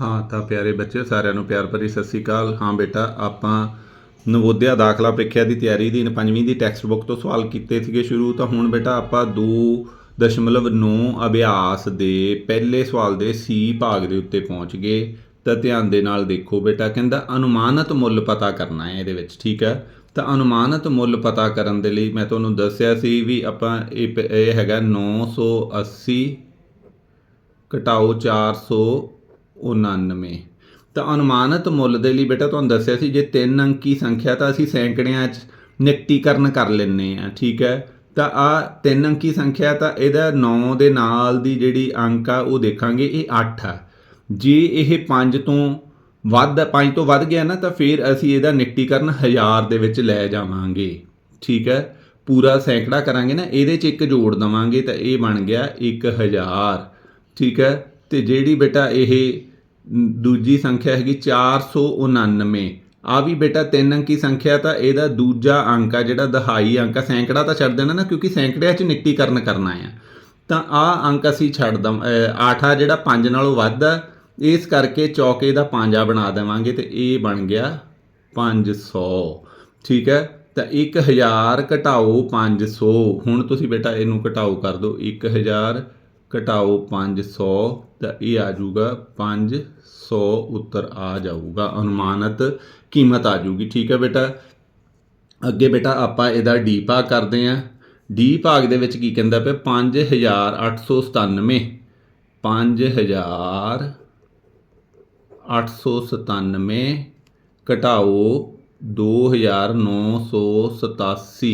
ਹਾਂ, ਤਾਂ ਪਿਆਰੇ ਬੱਚੇ ਸਾਰਿਆਂ ਨੂੰ ਪਿਆਰ ਭਰੀ ਸਤਿ ਸ੍ਰੀ ਅਕਾਲ। ਹਾਂ ਬੇਟਾ, ਆਪਾਂ ਨਵੋਦਿਆ ਦਾਖਲਾ ਪ੍ਰੀਖਿਆ ਦੀ ਤਿਆਰੀ ਦੀ, ਪੰਜਵੀਂ ਦੀ ਟੈਕਸਟ ਬੁੱਕ ਤੋਂ ਸਵਾਲ ਕੀਤੇ ਸੀਗੇ ਸ਼ੁਰੂ। ਤਾਂ ਹੁਣ ਬੇਟਾ ਆਪਾਂ 2.9 ਅਭਿਆਸ ਦੇ ਪਹਿਲੇ ਸਵਾਲ ਦੇ ਸੀ ਭਾਗ ਦੇ ਉੱਤੇ ਪਹੁੰਚ ਗਏ। ਤਾਂ ਧਿਆਨ ਦੇ ਨਾਲ ਦੇਖੋ ਬੇਟਾ, ਕਹਿੰਦਾ ਅਨੁਮਾਨਿਤ ਮੁੱਲ ਪਤਾ ਕਰਨਾ ਹੈ ਇਹਦੇ ਵਿੱਚ, ਠੀਕ ਹੈ? ਤਾਂ ਅਨੁਮਾਨਿਤ ਮੁੱਲ ਪਤਾ ਕਰਨ ਦੇ ਲਈ ਮੈਂ ਤੁਹਾਨੂੰ ਦੱਸਿਆ ਸੀ ਵੀ ਆਪਾਂ ਇਹ ਪ- ਇਹ ਹੈਗਾ 980 ਘਟਾਓ 499 ਤਾਂ ਅਨੁਮਾਨਿਤ ਮੁੱਲ ਦੇ ਲਈ ਬੇਟਾ ਤੁਹਾਨੂੰ ਦੱਸਿਆ ਸੀ, ਜੇ ਤਿੰਨ ਅੰਕੀ ਸੰਖਿਆ ਤਾਂ ਅਸੀਂ ਸੈਂਕੜਿਆਂ 'ਚ ਨਿਕਟੀਕਰਨ ਕਰ ਲੈਂਦੇ ਆ ਠੀਕ ਹੈ? ਤਾਂ ਆ ਤਿੰਨ ਅੰਕੀ ਸੰਖਿਆ ਤਾਂ ਇਹਦਾ 9 ਦੇ ਨਾਲ ਦੀ ਜਿਹੜੀ ਅੰਕ ਆ, ਉਹ ਦੇਖਾਂਗੇ, ਇਹ 8 ਆ। ਜੇ ਇਹ 5 ਤੋਂ ਵੱਧ 5 ਤੋਂ ਵੱਧ ਗਿਆ ਨਾ, ਤਾਂ ਫਿਰ ਅਸੀਂ ਇਹਦਾ ਨਿਕਟੀਕਰਨ ਹਜ਼ਾਰ ਦੇ ਵਿੱਚ ਲੈ ਜਾਵਾਂਗੇ, ਠੀਕ ਹੈ? ਪੂਰਾ ਸੈਂਕੜਾ ਕਰਾਂਗੇ ਨਾ, ਇਹਦੇ 'ਚ ਇੱਕ ਜੋੜ ਦਵਾਂਗੇ ਤਾਂ ਇਹ ਬਣ ਗਿਆ 1000 ਠੀਕ ਹੈ? ਤੇ ਜਿਹੜੀ ਬੇਟਾ ਇਹ ਦੂਜੀ ਸੰਖਿਆ ਹੈਗੀ 499 ਆ ਵੀ ਬੇਟਾ ਤਿੰਨ ਅੰਕੀ ਸੰਖਿਆ ਤਾਂ ਇਹਦਾ ਦੂਜਾ ਅੰਕ ਆ, ਜਿਹੜਾ ਦਹਾਈ ਅੰਕ ਆ। ਸੈਂਕੜਾ ਤਾਂ ਛੱਡ ਦੇਣਾ ਨਾ, ਕਿਉਂਕਿ ਸੈਂਕੜਿਆਂ 'ਚ ਨਿਕਟੀਕਰਨ ਕਰਨਾ ਆ। ਤਾਂ ਆ ਅੰਕ ਅਸੀਂ ਛੱਡ ਦਮ 8 ਆ, ਜਿਹੜਾ 5 ਨਾਲੋਂ ਵੱਧ ਆ। ਇਸ ਕਰਕੇ ਚੌਕੇ ਦਾ ਪੰਜਾ ਬਣਾ ਦੇਵਾਂਗੇ ਤੇ ਇਹ ਬਣ ਗਿਆ 500 ਠੀਕ ਹੈ? ਤਾਂ 1000 ਘਟਾਓ 500 ਹੁਣ ਤੁਸੀਂ ਬੇਟਾ ਇਹਨੂੰ ਘਟਾਓ ਕਰ ਦਿਓ। 1000 ਘਟਾਓ 500 ਤਾਂ ਇਹ ਆ ਜਾਊਗਾ 500 ਉੱਤਰ ਆ ਜਾਊਗਾ। ਅਨੁਮਾਨਿਤ ਕੀਮਤ ਆ ਜਾਊਗੀ। ਠੀਕ ਹੈ ਬੇਟਾ? ਅੱਗੇ ਬੇਟਾ ਆਪਾਂ ਇਹਦਾ ਡੀ ਭਾਗ ਕਰਦੇ ਆਂ ਡੀ ਭਾਗ ਦੇ ਵਿੱਚ ਕੀ ਕਹਿੰਦਾ ਪਿਆ? 5897 5000 897 ਘਟਾਓ 2987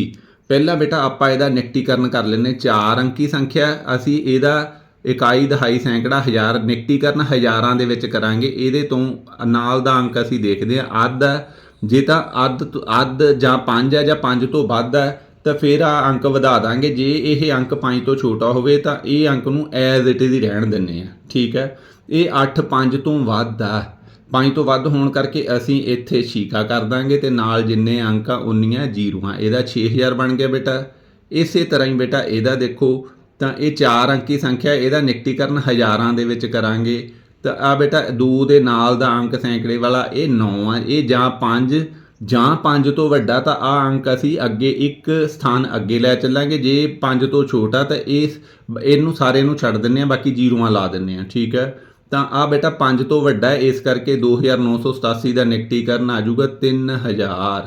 ਪਹਿਲਾਂ ਬੇਟਾ ਆਪਾਂ ਇਹਦਾ ਨਿਕਟੀਕਰਨ ਕਰ ਲੈਨੇ ਚਾਰ ਅੰਕੀ ਸੰਖਿਆ। ਅਸੀਂ ਇਹਦਾ ਇਕਾਈ ਦਹਾਈ ਸੈਂਕੜਾ ਹਜ਼ਾਰ ਨਿਕਟੀਕਰਨ ਹਜ਼ਾਰਾਂ ਦੇ ਵਿੱਚ ਕਰਾਂਗੇ। ਇਹਦੇ ਤੋਂ ਨਾਲ ਦਾ ਅੰਕ ਅਸੀਂ ਦੇਖਦੇ ਹਾਂ। ਅੱਧ ਹੈ। ਜੇ ਤਾਂ ਅੱਧ ਤੋਂ- ਅੱਧ ਜਾਂ 5 ਹੈ ਜਾਂ 5 ਤੋਂ ਵੱਧ ਹੈ, ਤਾਂ ਫਿਰ ਆ ਅੰਕ ਵਧਾ ਦਾਂਗੇ। ਜੇ ਇਹ ਅੰਕ 5 ਤੋਂ ਛੋਟਾ ਹੋਵੇ, ਤਾਂ ਇਹ ਅੰਕ ਨੂੰ ਐਜ਼ ਇਟ ਇਜ਼ ਰਹਿਣ ਦਿੰਨੇ ਆ ਠੀਕ ਹੈ। ਇਹ 8 5 ਤੋਂ ਵੱਧ ਆ 5 ਤੋਂ ਵੱਧ ਹੋਣ ਕਰਕੇ ਅਸੀਂ ਇੱਥੇ ਛੀਕਾ ਕਰ ਦਾਂਗੇ ਤੇ ਨਾਲ ਜਿੰਨੇ ਅੰਕ ਆ ਉਨੀਆਂ ਜ਼ੀਰੋਆਂ। ਇਹਦਾ 6000 ਬਣ ਗਿਆ ਬੇਟਾ। ਇਸੇ ਤਰ੍ਹਾਂ ਹੀ ਬੇਟਾ, ਇਹਦਾ ਦੇਖੋ ਤਾਂ ਇਹ ਚਾਰ ਅੰਕੀ ਸੰਖਿਆ, ਇਹਦਾ ਨਿਕਟੀਕਰਨ ਹਜ਼ਾਰਾਂ ਦੇ ਵਿੱਚ ਕਰਾਂਗੇ। ਤਾਂ ਆ ਬੇਟਾ 2 ਦੇ ਨਾਲ ਦਾ ਅੰਕ ਸੈਂਕੜੇ ਵਾਲਾ, ਇਹ 9 ਆ, ਇਹ ਜਾਂ 5 ਜਾਂ 5 ਤੋਂ ਵੱਡਾ, ਤਾਂ ਆ ਅੰਕ ਅਸੀਂ ਅੱਗੇ ਇੱਕ ਸਥਾਨ ਅੱਗੇ ਲੈ ਚੱਲਾਂਗੇ। ਜੇ 5 ਤੋਂ ਛੋਟਾ, ਤਾਂ ਇਸ ਇਹਨੂੰ ਸਾਰੇ ਨੂੰ ਛੱਡ ਦਿੰਨੇ ਆ ਬਾਕੀ ਜ਼ੀਰੋਆਂ ਲਾ ਦਿੰਨੇ ਆ ਠੀਕ ਹੈ? ਤਾਂ ਆ ਬੇਟਾ 5 ਤੋਂ ਵੱਡਾ ਹੈ ਇਸ ਕਰਕੇ 2987 ਦਾ ਨਿਕਟੀਕਰਨ ਆ ਜਾਊਗਾ 3000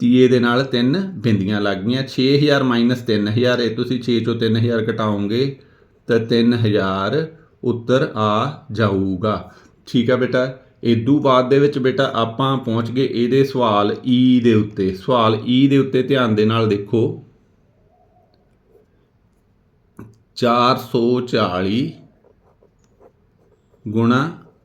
ਤੀਏ ਦੇ ਨਾਲ ਤਿੰਨ ਬਿੰਦੀਆਂ ਲੱਗ ਗਈਆਂ। 6000 3000 ਇਹ ਤੁਸੀਂ 6 ਚੋਂ 3000 ਘਟਾਓਗੇ ਤਾਂ 3000 ਉੱਤਰ ਆ ਜਾਊਗਾ। ਠੀਕ ਆ ਬੇਟਾ? ਇਦੋਂ ਬਾਅਦ ਦੇ ਵਿੱਚ ਬੇਟਾ ਆਪਾਂ ਪਹੁੰਚ ਗਏ ਇਹਦੇ ਸਵਾਲ ਈ ਦੇ ਉੱਤੇ। ਸਵਾਲ ਈ ਦੇ ਉੱਤੇ ਧਿਆਨ ਦੇ ਨਾਲ ਦੇਖੋ। 440 ਗੁਣਾ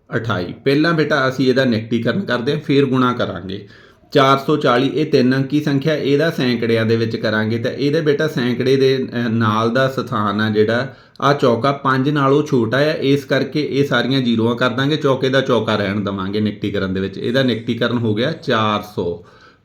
28 ਪਹਿਲਾਂ ਬੇਟਾ ਅਸੀਂ ਇਹਦਾ ਨਿਕਟੀਕਰਨ ਕਰਦੇ ਹਾਂ, ਫਿਰ ਗੁਣਾ ਕਰਾਂਗੇ। 440 ਇਹ ਤਿੰਨ ਅੰਕੀ ਸੰਖਿਆ, ਇਹਦਾ ਸੈਂਕੜਿਆਂ ਦੇ ਵਿੱਚ ਕਰਾਂਗੇ। ਤਾਂ ਇਹਦੇ ਬੇਟਾ ਸੈਂਕੜੇ ਦੇ ਨਾਲ ਦਾ ਸਥਾਨ ਆ ਜਿਹੜਾ ਆ ਚੌਕਾ 5 ਨਾਲੋਂ ਛੋਟਾ ਆ, ਇਸ ਕਰਕੇ ਇਹ ਸਾਰੀਆਂ ਜ਼ੀਰੋਆਂ ਕਰ ਦਾਂਗੇ, ਚੌਕੇ ਦਾ ਚੌਕਾ ਰਹਿਣ ਦਵਾਂਗੇ ਨਿਕਟੀਕਰਨ ਦੇ ਵਿੱਚ। ਇਹਦਾ ਨਿਕਟੀਕਰਨ ਹੋ ਗਿਆ 400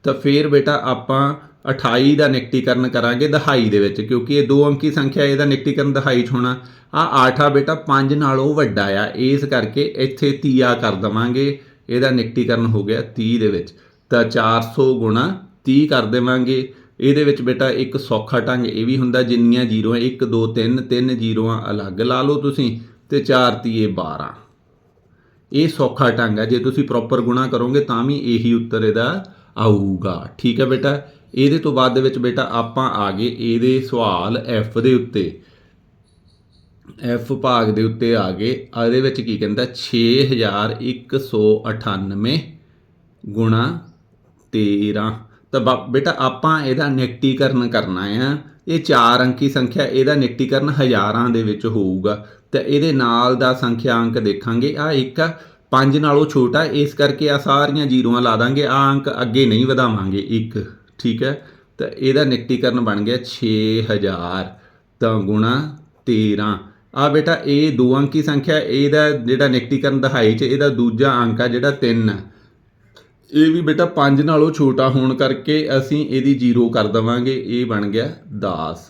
ਤਾਂ ਫਿਰ ਬੇਟਾ ਆਪਾਂ 28 ਦਾ ਨਿਕਟੀਕਰਨ ਕਰਾਂਗੇ ਦਹਾਈ ਦੇ ਵਿੱਚ, ਕਿਉਂਕਿ ਇਹ ਦੋ ਅੰਕੀ ਸੰਖਿਆ, ਇਹਦਾ ਨਿਕਟੀਕਰਨ ਦਹਾਈ 'ਚ ਹੋਣਾ। ਆ 8 ਆ ਬੇਟਾ 5 ਨਾਲੋਂ ਵੱਡਾ ਆ, ਇਸ ਕਰਕੇ ਇੱਥੇ ਤੀਆ ਕਰ ਦਵਾਂਗੇ। ਇਹਦਾ ਨਿਕਟੀਕਰਨ ਹੋ ਗਿਆ 30 ਦੇ ਵਿੱਚ। ਤਾਂ 400 ਗੁਣਾ 30 ਕਰ ਦੇਵਾਂਗੇ। ਇਹਦੇ ਵਿੱਚ ਬੇਟਾ ਇੱਕ ਸੌਖਾ ਢੰਗ ਇਹ ਵੀ ਹੁੰਦਾ, ਜਿੰਨੀਆਂ ਜ਼ੀਰੋਆਂ 1 2 3 ਤਿੰਨ ਜ਼ੀਰੋਆਂ ਅਲੱਗ ਲਾ ਲਓ ਤੁਸੀਂ ਤੇ 4 ਤੀਏ 12 ਇਹ ਸੌਖਾ ਢੰਗ ਹੈ ਜੇ ਤੁਸੀਂ ਪ੍ਰੋਪਰ ਗੁਣਾ ਕਰੋਗੇ ਤਾਂ ਵੀ ਇਹੀ ਉੱਤਰ ਇਹਦਾ ਆਊਗਾ। ਠੀਕ ਹੈ ਬੇਟਾ? ਇਹਦੇ ਤੋਂ ਬਾਅਦ ਦੇ ਵਿੱਚ ਬੇਟਾ ਆਪਾਂ ਆ ਗਏ ਇਹਦੇ ਸਵਾਲ F ਦੇ ਉੱਤੇ। F ਭਾਗ ਦੇ ਉੱਤੇ ਆ ਗਏ। ਇਹਦੇ ਵਿੱਚ ਕੀ ਕਹਿੰਦਾ? 6198 ਗੁਣਾ 13 ਤਾਂ ਬੇਟਾ, ਆਪਾਂ ਇਹਦਾ ਨਿਕਟੀਕਰਨ ਕਰਨਾ ਆ। ਇਹ ਚਾਰ ਅੰਕੀ ਸੰਖਿਆ, ਇਹਦਾ ਨਿਕਟੀਕਰਨ ਹਜ਼ਾਰਾਂ ਦੇ ਵਿੱਚ ਹੋਊਗਾ। ਤਾਂ ਇਹਦੇ ਨਾਲ ਦਾ ਸੰਖਿਆ ਅੰਕ ਦੇਖਾਂਗੇ। ਆ ਇੱਕ ਆ 5 ਨਾਲੋਂ ਛੋਟਾ, ਇਸ ਕਰਕੇ ਆ ਸਾਰੀਆਂ ਜ਼ੀਰੋਆਂ ਲਾ ਦਾਂਗੇ। ਆ ਅੰਕ ਅੱਗੇ ਨਹੀਂ ਵਧਾਵਾਂਗੇ, ਇੱਕ। ਠੀਕ ਹੈ? ਤਾਂ ਇਹਦਾ ਨਿਕਟੀਕਰਨ ਬਣ ਗਿਆ 6000 ਤਾਂ ਗੁਣਾ 13 ਆ ਬੇਟਾ, ਇਹ ਦੋ ਅੰਕੀ ਸੰਖਿਆ, ਇਹਦਾ ਜਿਹੜਾ ਨਿਕਟੀਕਰਨ ਦਹਾਈ ਚ ਇਹਦਾ ਦੂਜਾ ਅੰਕ ਆ ਜਿਹੜਾ 3 ਹੈ ਇਹ ਵੀ ਬੇਟਾ 5 ਨਾਲੋਂ ਛੋਟਾ ਹੋਣ ਕਰਕੇ ਅਸੀਂ ਇਹਦੀ 0 ਕਰ ਦਵਾਂਗੇ। ਇਹ ਬਣ ਗਿਆ 10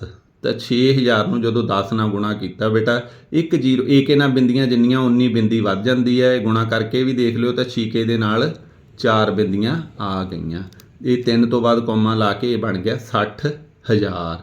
ਤਾਂ 6000 ਨੂੰ ਜਦੋਂ 10 ਨਾਲ ਗੁਣਾ ਕੀਤਾ ਬੇਟਾ 1 0 ਏਕੇ ਨਾਲ ਬਿੰਦੀਆਂ ਜਿੰਨੀਆਂ 19 ਬਿੰਦੀ ਵੱਧ ਜਾਂਦੀ ਹੈ। ਇਹ ਗੁਣਾ ਕਰਕੇ ਵੀ ਦੇਖ ਲਿਓ ਤਾਂ ਛੀਕੇ ਦੇ ਨਾਲ 4 ਬਿੰਦੀਆਂ ਆ ਗਈਆਂ। ਇਹ 3 ਤੋਂ ਬਾਅਦ ਕੋਮਾ ਲਾ ਕੇ ਇਹ ਬਣ ਗਿਆ 60000